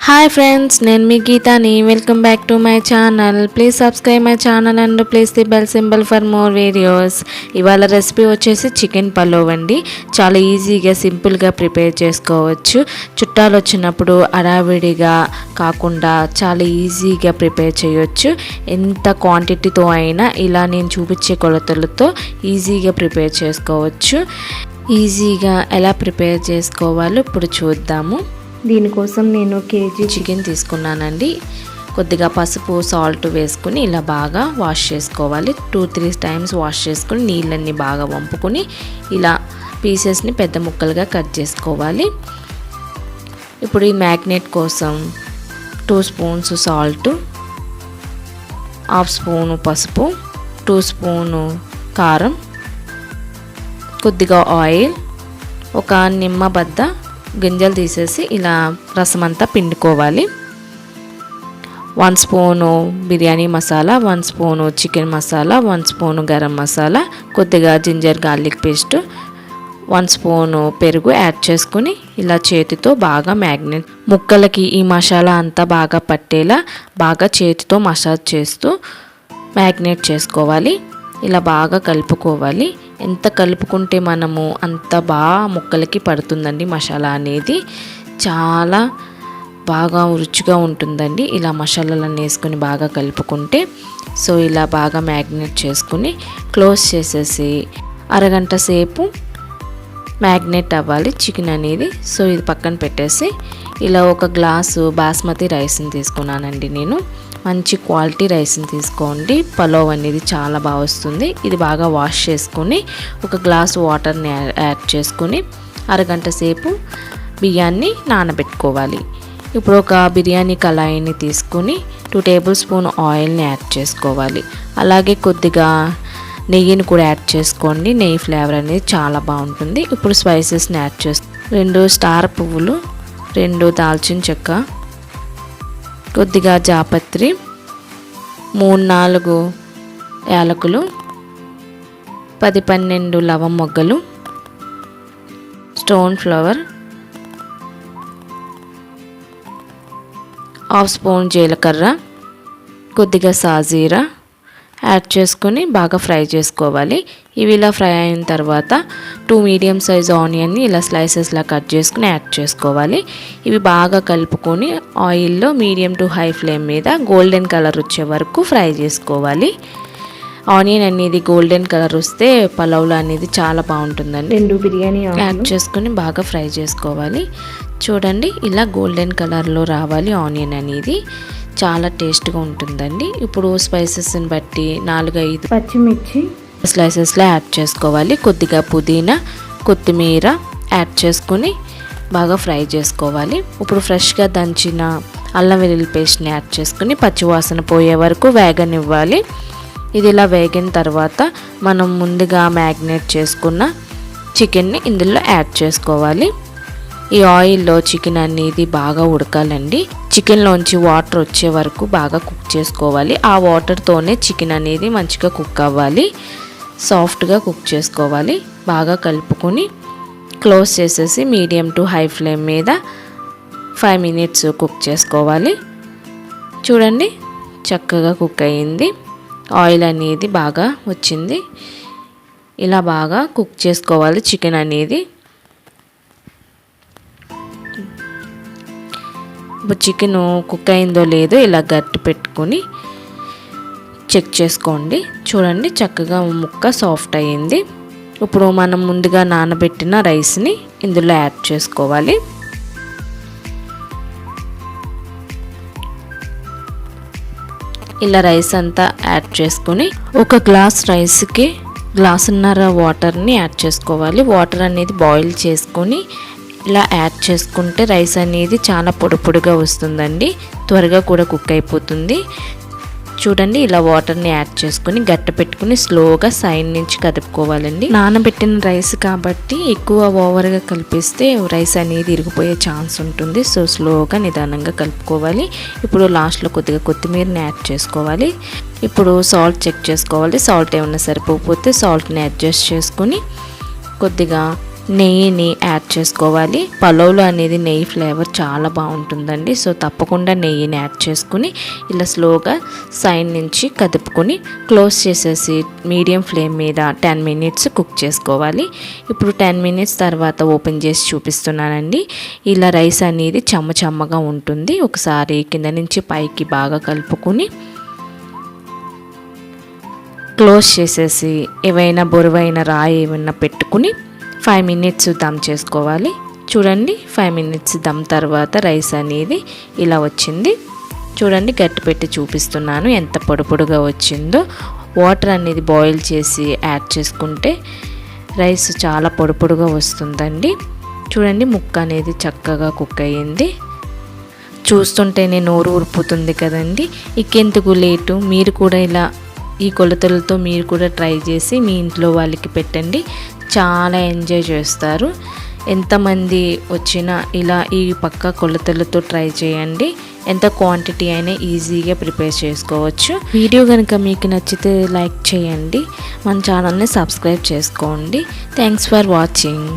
Hi friends నేను మీ గీతాని. Welcome back to my channel please subscribe my channel and please the bell symbol for more videos ఇవాళ recipe వచ్చేసి chicken pulao అండి. చాలా ఈజీగా సింపుల్గా ప్రిపేర్ చేసుకోవచ్చు. చుట్టాలు వచ్చినప్పుడు అడావిడిగా కాకుండా చాలా ఈజీగా ప్రిపేర్ చేయొచ్చు. ఎంత క్వాంటిటీతో అయినా ఇలా నేను చూపించే కొలతలతో ఈజీగా ప్రిపేర్ చేసుకోవచ్చు. ఈజీగా ఎలా ప్రిపేర్ చేసుకోవాలో ఇప్పుడు చూద్దాము. దీనికోసం నేను కేజీ చికెన్ తీసుకున్నానండి. కొద్దిగా పసుపు సాల్ట్ వేసుకుని ఇలా బాగా వాష్ చేసుకోవాలి. టూ త్రీ టైమ్స్ వాష్ చేసుకుని నీళ్ళన్నీ బాగా వంపుకొని ఇలా పీసెస్ని పెద్ద ముక్కలుగా కట్ చేసుకోవాలి. ఇప్పుడు ఈ మ్యాగ్నెట్ కోసం two spoons salt half spoon పసుపు టూ స్పూను కారం కొద్దిగా ఆయిల్ ఒక నిమ్మ బద్ద గింజలు తీసేసి ఇలా రసం అంతా పిండుకోవాలి. One spoon biryani masala one spoon chicken masala one spoon garam masala కొద్దిగా ginger garlic paste one spoon పెరుగు యాడ్ చేసుకుని ఇలా చేతితో బాగా మ్యాగ్నెట్ ముక్కలకి ఈ మసాలా అంతా బాగా పట్టేలా బాగా చేతితో మసాజ్ చేస్తూ మ్యాగ్నేట్ చేసుకోవాలి. ఇలా బాగా కలుపుకోవాలి. ఎంత కలుపుకుంటే మనము అంత బాగా ముక్కలకి పడుతుందండి మసాలా అనేది. చాలా బాగా రుచిగా ఉంటుందండి. ఇలా మసాలాలన్నీ వేసుకొని బాగా కలుపుకుంటే సో ఇలా బాగా మ్యాగ్నేట్ చేసుకుని క్లోజ్ చేసేసి అరగంట సేపు మ్యాగ్నేట్ అవ్వాలి చికెన్ అనేది. సో ఇది పక్కన పెట్టేసి ఇలా ఒక గ్లాసు బాస్మతి రైస్ని తీసుకున్నానండి నేను. మంచి క్వాలిటీ రైస్ని తీసుకోండి. పలావ్ అనేది చాలా బాగా వస్తుంది. ఇది బాగా వాష్ చేసుకొని ఒక గ్లాస్ వాటర్ని యాడ్ చేసుకొని అరగంట సేపు బియ్యాన్ని నానబెట్టుకోవాలి. ఇప్పుడు ఒక బిర్యానీ కళాయిని తీసుకొని టూ టేబుల్ స్పూన్ ఆయిల్ని యాడ్ చేసుకోవాలి. అలాగే కొద్దిగా నెయ్యిని కూడా యాడ్ చేసుకోండి. నెయ్యి ఫ్లేవర్ అనేది చాలా బాగుంటుంది. ఇప్పుడు స్పైసెస్ని యాడ్ చేసు రెండు స్టార్ పువ్వులు రెండు దాల్చిన చెక్క కొద్దిగా జాపత్రి మూడు నాలుగు యాలకులు పది పన్నెండు లవం మొగ్గలు స్టోన్ ఫ్లవర్ హాఫ్ స్పూన్ జీలకర్ర కొద్దిగా సాజీరా యాడ్ చేసుకొని బాగా ఫ్రై చేసుకోవాలి. ఇవి ఇలా ఫ్రై అయిన తర్వాత టూ మీడియం సైజ్ ఆనియన్ని ఇలా స్లైసెస్లా కట్ చేసుకుని యాడ్ చేసుకోవాలి. ఇవి బాగా కలుపుకొని ఆయిల్లో మీడియం టు హై ఫ్లేమ్ మీద గోల్డెన్ కలర్ వచ్చే వరకు ఫ్రై చేసుకోవాలి. ఆనియన్ అనేది గోల్డెన్ కలర్ వస్తే పలావ్లో అనేది చాలా బాగుంటుందండి. రెండు బిర్యానీ యాడ్ చేసుకొని బాగా ఫ్రై చేసుకోవాలి. చూడండి ఇలా గోల్డెన్ కలర్లో రావాలి ఆనియన్ అనేది. చాలా టేస్ట్గా ఉంటుందండి. ఇప్పుడు స్పైసెస్ని బట్టి నాలుగు ఐదు పచ్చిమిర్చి స్లైసెస్లో యాడ్ చేసుకోవాలి. కొద్దిగా పుదీనా కొత్తిమీర యాడ్ చేసుకొని బాగా ఫ్రై చేసుకోవాలి. ఇప్పుడు ఫ్రెష్గా దంచిన అల్లం వెల్లుల్లి పేస్ట్ని యాడ్ చేసుకుని పచ్చివాసన పోయే వరకు వేగనివ్వాలి. ఇది ఇలా వేగిన తర్వాత మనం ముందుగా మ్యాగ్నేట్ చేసుకున్న చికెన్ని ఇందులో యాడ్ చేసుకోవాలి. ఈ ఆయిల్లో చికెన్ అనేది బాగా ఉడకాలండి. చికెన్లోంచి వాటర్ వచ్చే వరకు బాగా కుక్ చేసుకోవాలి. ఆ వాటర్తోనే చికెన్ అనేది మంచిగా కుక్ అవ్వాలి. సాఫ్ట్గా కుక్ చేసుకోవాలి. బాగా కలుపుకొని క్లోజ్ చేసేసి మీడియం టు హై ఫ్లేమ్ మీద ఫైవ్ మినిట్స్ కుక్ చేసుకోవాలి. చూడండి చక్కగా కుక్ అయ్యింది ఆయిల్ అనేది బాగా వచ్చింది. ఇలా బాగా కుక్ చేసుకోవాలి చికెన్ అనేది. చికెన్ కుక్ అయిందో లేదో ఇలా గట్టి పెట్టుకొని చెక్ చేసుకోండి. చూడండి చక్కగా ముక్క సాఫ్ట్ అయ్యింది. ఇప్పుడు మనం ముందుగా నానబెట్టిన రైస్ని ఇందులో యాడ్ చేసుకోవాలి. ఇలా రైస్ అంతా యాడ్ చేసుకొని ఒక గ్లాస్ రైస్కి గ్లాసున్నర వాటర్ని యాడ్ చేసుకోవాలి. వాటర్ అనేది బాయిల్ చేసుకొని ఇలా యాడ్ చేసుకుంటే రైస్ అనేది చాలా పొడి పొడిగా వస్తుందండి. త్వరగా కూడా కుక్ అయిపోతుంది. చూడండి ఇలా వాటర్ని యాడ్ చేసుకుని గట్ట పెట్టుకుని స్లోగా సైడ్ నుంచి కదుపుకోవాలండి. నానబెట్టిన రైస్ కాబట్టి ఎక్కువ ఓవర్గా కలిపిస్తే రైస్ అనేది ఇరిగిపోయే ఛాన్స్ ఉంటుంది. సో స్లోగా నిదానంగా కలుపుకోవాలి. ఇప్పుడు లాస్ట్లో కొద్దిగా కొత్తిమీరని యాడ్ చేసుకోవాలి. ఇప్పుడు సాల్ట్ చెక్ చేసుకోవాలి. సాల్ట్ ఏమైనా సరిపోకపోతే సాల్ట్ని అడ్జస్ట్ చేసుకుని కొద్దిగా నెయ్యిని యాడ్ చేసుకోవాలి. పలావ్లో అనేది నెయ్యి ఫ్లేవర్ చాలా బాగుంటుందండి. సో తప్పకుండా నెయ్యిని యాడ్ చేసుకుని ఇలా స్లోగా సైడ్ నుంచి కదుపుకొని క్లోజ్ చేసేసి మీడియం ఫ్లేమ్ మీద టెన్ మినిట్స్ కుక్ చేసుకోవాలి. ఇప్పుడు టెన్ మినిట్స్ తర్వాత ఓపెన్ చేసి చూపిస్తున్నానండి. ఇలా రైస్ అనేది చెమ్మ చెమ్మగా ఉంటుంది. ఒకసారి కింద నుంచి పైకి బాగా కలుపుకొని క్లోజ్ చేసేసి ఏవైనా బొరువైన రాయి ఏమైనా పెట్టుకుని ఫైవ్ మినిట్స్ దమ్ చేసుకోవాలి. చూడండి ఫైవ్ మినిట్స్ దమ్ తర్వాత రైస్ అనేది ఇలా వచ్చింది. చూడండి గట్టి పెట్టి చూపిస్తున్నాను ఎంత పొడిపొడిగా వచ్చిందో. వాటర్ అనేది బాయిల్ చేసి యాడ్ చేసుకుంటే రైస్ చాలా పొడిపొడిగా వస్తుందండి. చూడండి ముక్క అనేది చక్కగా కుక్ అయ్యింది. చూస్తుంటేనే నోరు ఉరుపుతుంది కదండి. ఇకెందుకు లేటు? మీరు కూడా ఇలా ఈ కొలతలతో మీరు కూడా ట్రై చేసి మీ ఇంట్లో వాళ్ళకి పెట్టండి. చాలా ఎంజాయ్ చేస్తారు. ఎంతమంది వచ్చినా ఇలా ఈ పక్క కొలతలతో ట్రై చేయండి. ఎంత క్వాంటిటీ అయినా ఈజీగా ప్రిపేర్ చేసుకోవచ్చు. వీడియో కనుక మీకు నచ్చితే లైక్ చేయండి. మన ఛానల్ని సబ్స్క్రైబ్ చేసుకోండి. Thanks for watching.